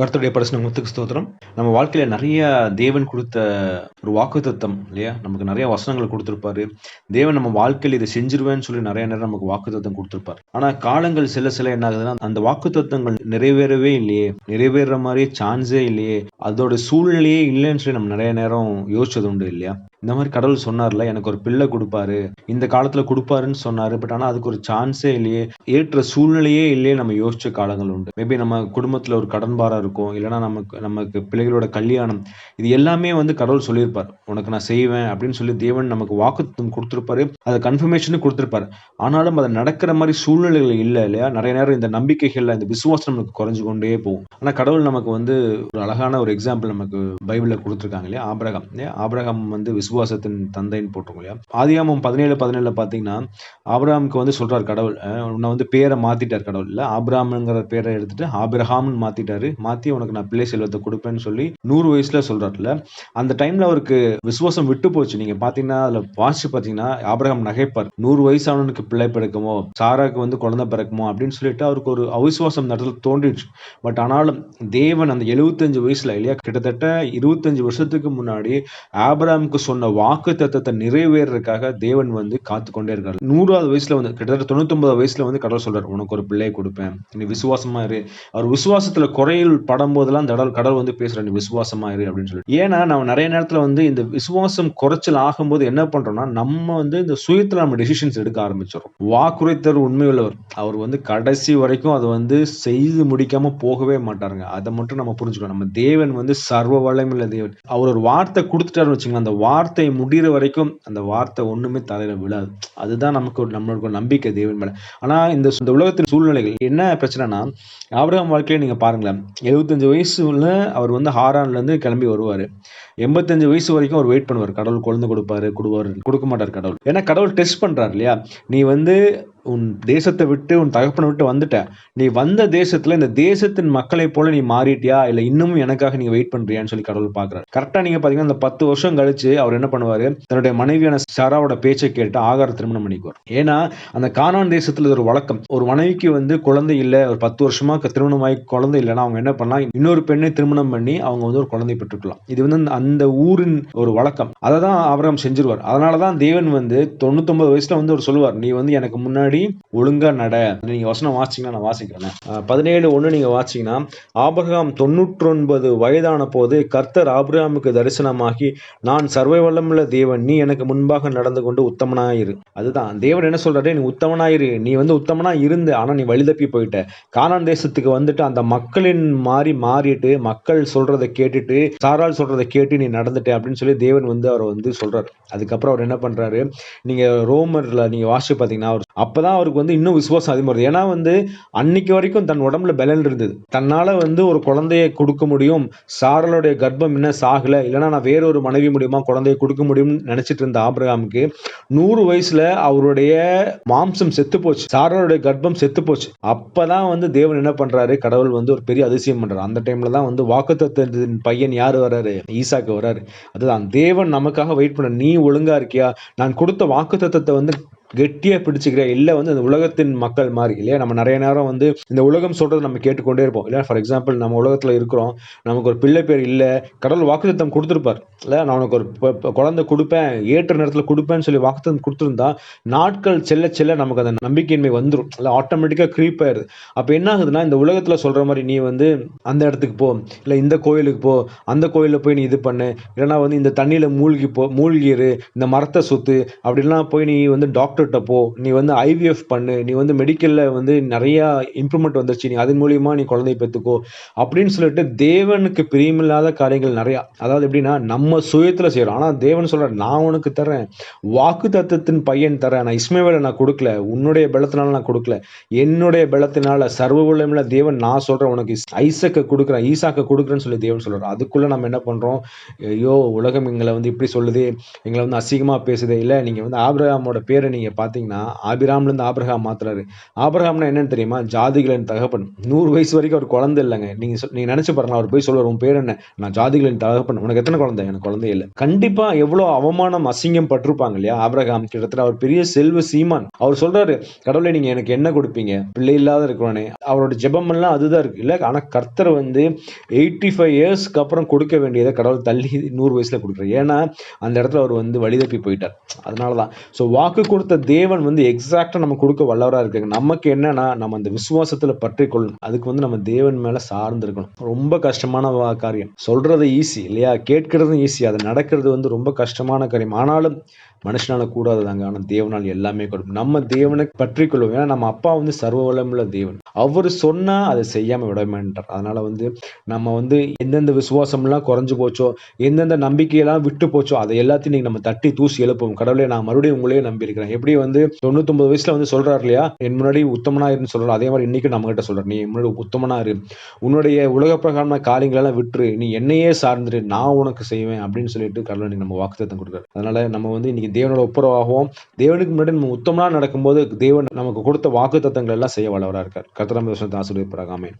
கருத்துடைய பரிசு முத்துக்கு ஸ்தோத்திரம். நம்ம வாழ்க்கையில நிறைய தேவன் கொடுத்த ஒரு வாக்குத்தத்தம் இல்லையா? நமக்கு நிறைய வசனங்கள் கொடுத்துருப்பாரு. தேவன் நம்ம வாழ்க்கையில் இதை செஞ்சிருவேன்னு சொல்லி நிறைய நேரம் நமக்கு வாக்குத்தத்தம் கொடுத்துருப்பாரு. ஆனா காலங்கள் சில சில என்ன ஆகுதுன்னா அந்த வாக்குத்தத்தங்கள் நிறைவேறவே இல்லையே. நிறைவேற மாதிரி சான்ஸே இல்லையே. அதோட சூழ்நிலையே இல்லைன்னு சொல்லி நம்ம நிறைய நேரம் யோசிச்சது உண்டு இல்லையா? இந்த மாதிரி கடவுள் சொன்னார்ல எனக்கு ஒரு பிள்ளை கொடுப்பாரு இந்த காலத்துல கொடுப்பாருன்னு சொன்னாரு பட் ஆனா அதுக்கு ஒரு சான்ஸே இல்லையே. ஏற்ற சூழ்நிலையே இல்லையே நம்ம யோசிச்ச காலங்கள் உண்டு. மேபி நம்ம குடும்பத்துல ஒரு கடன்பாரா இருக்கும் இருக்கும். இல்லைன்னா நமக்கு நமக்கு பிள்ளைகளோட கல்யாணம் இது எல்லாமே வந்து கடவுள் சொல்லியிருப்பார். உனக்கு நான் செய்வேன் அப்படின்னு சொல்லி தேவன் நமக்கு வாக்குத்தம் கொடுத்துருப்பாரு. அதை கன்ஃபர்மேஷனும் கொடுத்துருப்பாரு. ஆனாலும் அது நடக்கிற மாதிரி சூழ்நிலைகள் இல்லை இல்லையா? நிறைய நேரம் இந்த நம்பிக்கைகள்ல இந்த விசுவாசம் நமக்கு குறைஞ்சு கொண்டே போகும். ஆனால் கடவுள் நமக்கு வந்து ஒரு அழகான ஒரு எக்ஸாம்பிள் நமக்கு பைபிள்ல கொடுத்துருக்காங்க இல்லையா? ஆபிரகாம் இல்லையா? ஆபிரகாம் வந்து விசுவாசத்தின் தந்தைன்னு போட்டிருக்கோம் இல்லையா? ஆதியாமம் பதினேழு பதினேழுல பாத்தீங்கன்னா ஆபிரகாமுக்கு வந்து சொல்றாரு கடவுள் உன்னை வந்து பேரை மாத்திட்டார் கடவுள். இல்லை ஆபிராம்ங்கிற பேரை எடுத்துட்டு ஆபிரகாம்னு மாத்திட்டாரு மாத்தி உனக்கு நான் பிள்ளை செல்வத்தை கொடுப்பேன்னு சொல்லி நூறு வயசுல சொல்றாருல. அந்த டைம்ல அவருக்கு விசுவாசம் விட்டு போச்சு. நீங்க பாத்தீங்கன்னா அதுல வாசிச்சு பாத்தீங்கன்னா ஆபிரகம் நகைப்பார். நூறு வயசானவனுக்கு பிள்ளை பிறக்குமோ சாராக்கு வந்து குழந்தை பிறக்குமோ அப்படின்னு சொல்லிட்டு அவருக்கு ஒரு அவிசுவாசம் நடத்துல தோன்றிடுச்சு. பட் ஆனாலும் தேவன் அந்த எழுபத்தஞ்சு வயசுல இல்லையா கிட்டத்தட்ட இருபத்தஞ்சு வருஷத்துக்கு முன்னாடி ஆபிரகாமுக்கு சொன்ன வாக்கு தத்துவத்தை நிறைவேறதுக்காக தேவன் வந்து காத்து கொண்டே இருக்காரு. நூறாவது வயசுல வந்து கிட்டத்தட்ட தொண்ணூத்தொன்பது வயசுல வந்து கடவுள் சொல்றாரு உனக்கு ஒரு பிள்ளையை கொடுப்பேன். நீ விசுவாசமா இரு. அவர் விசுவாசத்துல குறையில் படும் போதெல்லாம் அந்த கடவுள் கடவுள் வந்து பேசுற நீ விசுவாசமா இரு அப்படின்னு சொல்லி ஏன்னா நம்ம நிறைய நேரத்துல வந்து இந்த விசுவாசம் குறைச்சல் ஆகும்போது என்ன பண்றோம்னா நம்ம வந்து இந்த சுயத்துல நம்ம டெசிஷன்ஸ் எடுக்க ஆரம்பிச்சிடும் வாக்குரைத்தர் உண்மையுள்ளவர் அவர் வந்து கடைசி வரைக்கும் அதை வந்து செய்து முடிக்காம போகவே மாட்டாருங்க. அதை மட்டும் நம்ம புரிஞ்சுக்கணும். நம்ம தேவன் வந்து சர்வ வல்லமையுள்ள தேவன். அவர் ஒரு வார்த்தை கொடுத்துட்டாருன்னு வச்சுங்களேன் அந்த வார்த்தை முடிகிற வரைக்கும் அந்த வார்த்தை ஒண்ணுமே தலையில விழாது. அதுதான் நமக்கு ஒரு நம்மளுக்கு ஒரு நம்பிக்கை தேவன் மேல. ஆனா இந்த உலகத்தின் சூழ்நிலைகள் என்ன பிரச்சனைனா ஆபிரகாம் வாழ்க்கையில நீங்க பாருங்களேன் எழுபத்தஞ்சு வயசுல அவர் வந்து ஹாரான்லேருந்து கிளம்பி வருவார். எண்பத்தஞ்சு வயசு வரைக்கும் அவர் வெயிட் பண்ணுவார். கடவுள் குழந்தை கொடுப்பாரு கொடுவாரு. கொடுக்க மாட்டார் கடவுள். ஏன்னா கடவுள் டெஸ்ட் பண்றாரு இல்லையா? நீ வந்து உன் தேசத்தை விட்டு உன் தகப்பனை விட்டு வந்துட்ட. நீ வந்த தேசத்துல இந்த தேசத்தின் மக்களை போல நீ மாறிட்டியா? இல்ல இன்னமும் எனக்காக நீங்க வெயிட் பண்றியான்னு சொல்லி கடவுள் பாக்குறாரு கரெக்டா நீங்க பாத்தீங்கன்னா இந்த பத்து வருஷம் கழிச்சு அவர் என்ன பண்ணுவாரு? தன்னுடைய மனைவியான சாராவோட பேச்சை கேட்டு ஆகார திருமணம் பண்ணிக்குவார். ஏன்னா அந்த கானான் தேசத்துல இது ஒரு வழக்கம். ஒரு மனைவிக்கு வந்து குழந்தை இல்ல ஒரு பத்து வருஷமா திருமணம் ஆகி குழந்தை இல்லைன்னா அவங்க என்ன பண்ணலாம்? இன்னொரு பெண்ணை திருமணம் பண்ணி அவங்க வந்து ஒரு குழந்தை பெற்றுக்கலாம். இது வந்து அந்த- அந்த ஊரின் ஒரு வழக்கம். அதை தான் ஆபிரகாம் செஞ்சிருவார். அதனாலதான் தேவன் வந்து தொண்ணூத்தொன்பது வயசுல வந்து அவர் சொல்லுவார் நீ வந்து எனக்கு முன்னாடி ஒழுங்கா நட. நீங்க வசனம் வாசிச்சீங்கன்னா நான் வாசிக்கிறேன். பதினேழு ஒன்று நீங்க வாசிங்கன்னா ஆபிரகாம் தொண்ணூற்றொன்பது வயதான போது கர்த்தர் ஆபிரகாமுக்கு தரிசனமாகி நான் சர்வ வல்லமுள்ள தேவன் நீ எனக்கு முன்பாக நடந்து கொண்டு உத்தமனாயிரு. அதுதான். தேவன் என்ன சொல்றாரு? நீ உத்தமனாயிரு. நீ வந்து உத்தமனா இருந்து ஆனா நீ வழி தப்பி போயிட்ட. கானான் தேசத்துக்கு வந்துட்டு அந்த மக்களின் மாறி மாறிட்டு மக்கள் சொல்றதை கேட்டுட்டு சாரால் சொல்றதை கேட்டு நீ நடந்துட்ட அப்படின்னு சொல்லி தேவன் வந்து அவர் வந்து சொல்றாரு. அதுக்கப்புறம் அவர் என்ன பண்றாரு? நீங்க ரோமர்ல நீங்க வாசிச்சு பாத்தீங்கன்னா அவர் அப்பதான் அவருக்கு வந்து இன்னும் விசுவாசம் அதிகமாக வருது ஏன்னா வந்து அன்னைக்கு வரைக்கும் தன் உடம்புல பலன் இருந்தது. தன்னால வந்து ஒரு குழந்தையை கொடுக்க முடியும் சாரலுடைய கர்ப்பம் இன்னும் சாகல இல்லைன்னா நான் வேற ஒரு மனைவி மூலியமா குழந்தையை கொடுக்க முடியும்னு நினைச்சிட்டு இருந்த ஆபிரகாமுக்கு நூறு வயசுல அவருடைய மாம்சம் செத்து போச்சு. சாரனுடைய கர்ப்பம் செத்து போச்சு. அப்பதான் வந்து தேவன் என்ன பண்றாரு? கடவுள் வந்து ஒரு பெரிய அதிசயம் பண்றாரு. அந்த டைம்ல தான் வந்து வாக்குத்தத்தின் பையன் யார் வராரு? ஈசாக்கு வராரு. அதுதான். தேவன் நமக்காக வெயிட் பண்ண நீ ஒழுங்கா இருக்கியா? நான் கொடுத்த வாக்குத்தத்தத்தை வந்து கெட்டியாக பிடிச்சிக்கிற இல்லை வந்து அந்த உலகத்தின் மக்கள் மாதிரி இல்லையா? நம்ம நிறைய நேரம் வந்து இந்த உலகம் சொல்கிறத நம்ம கேட்டுக்கொண்டே இருப்போம் இல்லை ஃபார் எக்ஸாம்பிள் நம்ம உலகத்தில் இருக்கிறோம் நமக்கு ஒரு பிள்ளை பேர் இல்லை கடவுள் வாக்குத்தம் கொடுத்துருப்பார் இல்லை நான் உனக்கு ஒரு குழந்தை கொடுப்பேன் ஏற்ற நேரத்தில் கொடுப்பேன்னு சொல்லி வாக்குத்தம் கொடுத்துருந்தா நாட்கள் செல்ல செல்ல நமக்கு அந்த நம்பிக்கையின்மை வந்துடும் இல்லை ஆட்டோமேட்டிக்காக க்ரீப் ஆயிருது அப்போ என்ன ஆகுதுன்னா இந்த உலகத்தில் சொல்கிற மாதிரி நீ வந்து அந்த இடத்துக்கு போ இல்லை இந்த கோயிலுக்கு போ அந்த கோயிலில் போய் நீ இது பண்ணு இல்லைன்னா வந்து இந்த தண்ணியில் மூழ்கி போ மூழ்கிடு இந்த மரத்தை சுற்று அப்படிலாம் போய் நீ வந்து டாக்டர் டாக்டர்கிட்ட போ நீ வந்து ஐவிஎஃப் பண்ணு நீ வந்து மெடிக்கலில் வந்து நிறையா இம்ப்ரூவ்மெண்ட் வந்துருச்சு நீ அதன் மூலியமாக நீ குழந்தை பெற்றுக்கோ அப்படின்னு சொல்லிட்டு தேவனுக்கு பிரியமில்லாத காரியங்கள் நிறையா. அதாவது எப்படின்னா நம்ம சுயத்தில் செய்கிறோம் ஆனால் தேவன் சொல்கிற நான் உனக்கு தரேன் வாக்கு தத்துவத்தின் பையன் தரேன் நான் இஸ்மவேலை நான் கொடுக்கல உன்னுடைய பலத்தினால நான் கொடுக்கல. என்னுடைய பலத்தினால சர்வ வல்லமையுள்ள தேவன் நான் சொல்கிறேன் உனக்கு ஐசக்கை கொடுக்குறேன் ஈசாக்கை கொடுக்குறேன்னு சொல்லி தேவன் சொல்கிறார் அதுக்குள்ளே நம்ம என்ன பண்ணுறோம் ஐயோ உலகம் எங்களை வந்து இப்படி சொல்லுது எங்களை வந்து அசிங்கமாக பேசுதே இல்லை நீங்கள் வந்து ஆபிரகாமோட பேரை நீங்கள் நீங்கள் பார்த்தீங்கன்னா ஆபிராம்லேருந்து ஆபிரகாம் மாத்துறாரு. ஆபிரகாம்னா என்னன்னு தெரியுமா? ஜாதிகளின் தகப்பன். நூறு வயசு வரைக்கும் அவர் குழந்தை இல்லைங்க. நீங்கள் சொல் நீங்கள் நினச்சி பாருங்க அவர் போய் சொல்லுவார் உன் பேர் என்ன? நான் ஜாதிகளின் தகப்பன். உனக்கு எத்தனை குழந்தை? எனக்கு குழந்தை இல்லை. கண்டிப்பாக எவ்வளோ அவமானம் அசிங்கம் பட்டிருப்பாங்க இல்லையா? ஆபிரகாம் கிட்டத்தட்ட அவர் பெரிய செல்வ சீமான். அவர் சொல்கிறாரு கடவுளே நீங்கள் எனக்கு என்ன கொடுப்பீங்க? பிள்ளை இல்லாத இருக்கிறவனே. அவரோட ஜெபமெல்லாம் அதுதான் இருக்குது இல்லை ஆனால் கர்த்தர் வந்து எயிட்டி ஃபைவ் இயர்ஸ்க்கு அப்புறம் கொடுக்க வேண்டியதை கடவுள் தள்ளி நூறு வயசில் கொடுக்குறாரு. ஏன்னா அந்த இடத்துல அவர் வந்து வழிதப்பி போயிட்டார். அதனால தான் ஸோ வாக்கு கொடுத்த தேவன் வந்து எக்ஸாக்டா நம்ம கொடுக்க வல்லவரா இருக்காங்க நமக்கு என்னன்னா நம்ம அந்த விசுவாசத்துல பற்றி கொள்ளணும் அதுக்கு வந்து நம்ம தேவன் மேல சார்ந்து இருக்கணும் ரொம்ப கஷ்டமான காரியம். சொல்றது ஈஸி இல்லையா? கேட்கறதும் ஈஸி அது நடக்கிறது வந்து ரொம்ப கஷ்டமான காரியம். ஆனாலும் மனுஷனால கூடாதுதாங்க. ஆனால் தேவனால் எல்லாமே கொடுக்கும். நம்ம தேவனை பற்றி கொள்வோம் ஏன்னா நம்ம அப்பா வந்து சர்வ வளமுள்ள தேவன். அவர் சொன்னா அதை செய்யாம விட மாட்டார். அதனால வந்து நம்ம வந்து எந்தெந்த விசுவாசம்லாம் குறைஞ்சு போச்சோ எந்தெந்த நம்பிக்கையெல்லாம் விட்டு போச்சோ அதை எல்லாத்தையும் நீங்க நம்ம தட்டி தூசி எழுப்புவோம். கடவுளே நான் மறுபடியும் உங்களையே நம்பி இருக்கிறேன் எப்படி வந்து தொண்ணூத்தொன்பது வயசுல வந்து சொல்றாரு இல்லையா? என் முன்னாடி உத்தமனா இருன்னு சொல்றாரு. அதே மாதிரி இன்னைக்கு நம்ம கிட்ட சொல்றாரு. நீ முன்னாடி உத்தமனா இரு. உன்னுடைய உலக பிரகாரமான காரியங்களெல்லாம் விட்டுரு. நீ என்னையே சார்ந்துரு. நான் உனக்கு செய்வேன். அப்படின்னு சொல்லிட்டு கடவுள் நம்ம வாக்குத்தத்தம் கொடுக்குறாரு. அதனால நம்ம வந்து இன்னைக்கு தேவனோட ஒப்புரவாகவும். தேவனுக்கு முன்னாடி நம்ம உத்தமனா நடக்கும்போது தேவன் நமக்கு கொடுத்த வாக்குத்தத்தங்கள் எல்லாம் செய்ய வளவராக இருக்கார். கர்த்தரம் ஆசிரியர் பிரகாமே